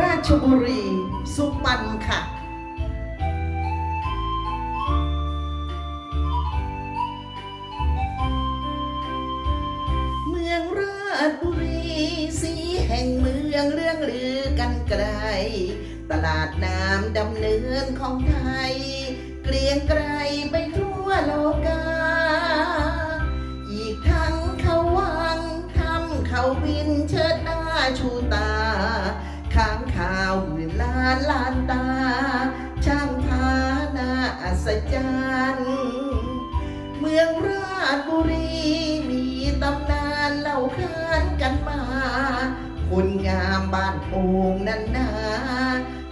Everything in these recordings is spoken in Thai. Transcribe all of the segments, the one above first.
ราชบุรี สุพรรณค่ะเมืองราชบุรีสีแห่งเมืองเรื่องลือกันไกล ตลาดน้ำดำเนินของไทย เกรียงไกรไปทั่วโลกา อีกทั้งเขาวังทำเขาบินเชิดหน้าชูตาานลานตา ช่างพานาอัศจรรย์เมืองราชบุรีมีตำนานเล่าขานกันมาคนงามบ้านโป่งนันนา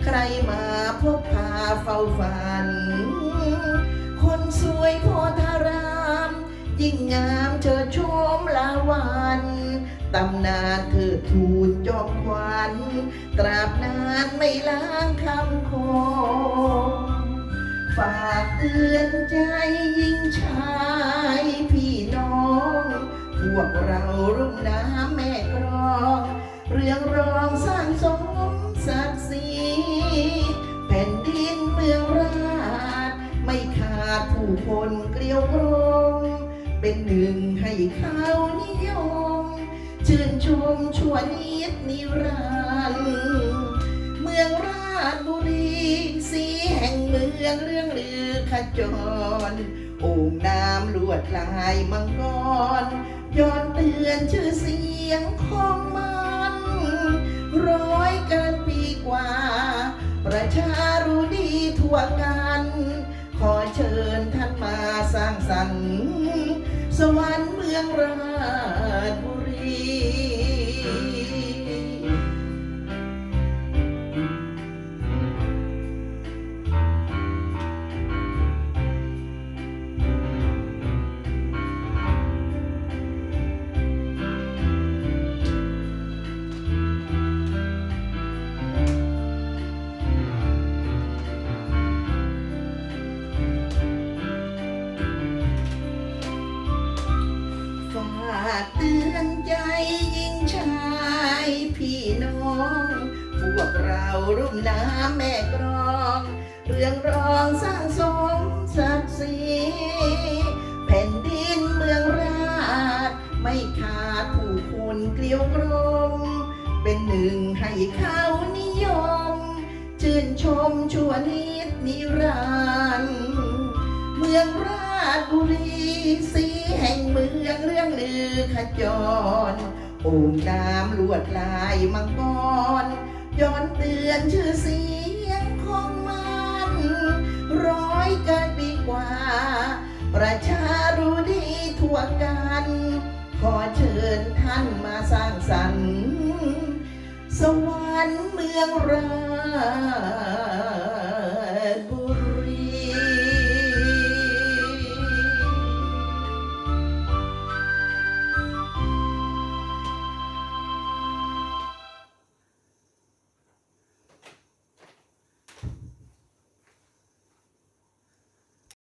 ใครมาพบพาเฝ้าฝัน คนสวยโพธาราม ยิ่งงามเธอชมลาวันตำนานเธอทูลจอมขวัญตราบนาน ไม่ล้างคำคมฝากเตือนใจยิ่งชายพี่น้อง พวกเรารุ่มน้ำแม่กรองเรื่องรองสร้างสมศักดิ์ศรีแผ่นดินเมืองราช ไม่ขาดผู้คนเกลียวกรมเป็นหนึ่งให้เขานิยม ชื่นชมชั่วนิดนิรันดร์ มืองราชบุรีสีแห่งเมืองเรื่องลือขจรโอ่งน้ำลวดลายมังกรย้อนเตือนชื่อเสียงของมันร้อยเกินปีกว่า ประชารู้ดีทั่วกัน ขอเชิญท่านมาสร้างสรรค์ สวรรค์เมืองรา เตือนใจยิ่งชายพี่น้อง พวกเรารุ่มน้ำแม่กรอง เรื่องรองสร้างสมศักดิ์ศรีแผ่นดินเมืองราช ไม่ขาดผู้คนเกลียวกรม เป็นหนึ่งให้เขานิยม ชื่นชมชั่วนิดนิรันดร์เมืองรา ชบุรีสีแห่งเมืองเรื่องลือขจรโอ่งน้ำลวดลายมังกรย้อนเตือนชื่อเสียงของมัน ร้อยกันปีกว่า ประชารู้ดีทั่วกัน ขอเชิญท่านมาสร้างสรรค์ สวรรค์เมืองรา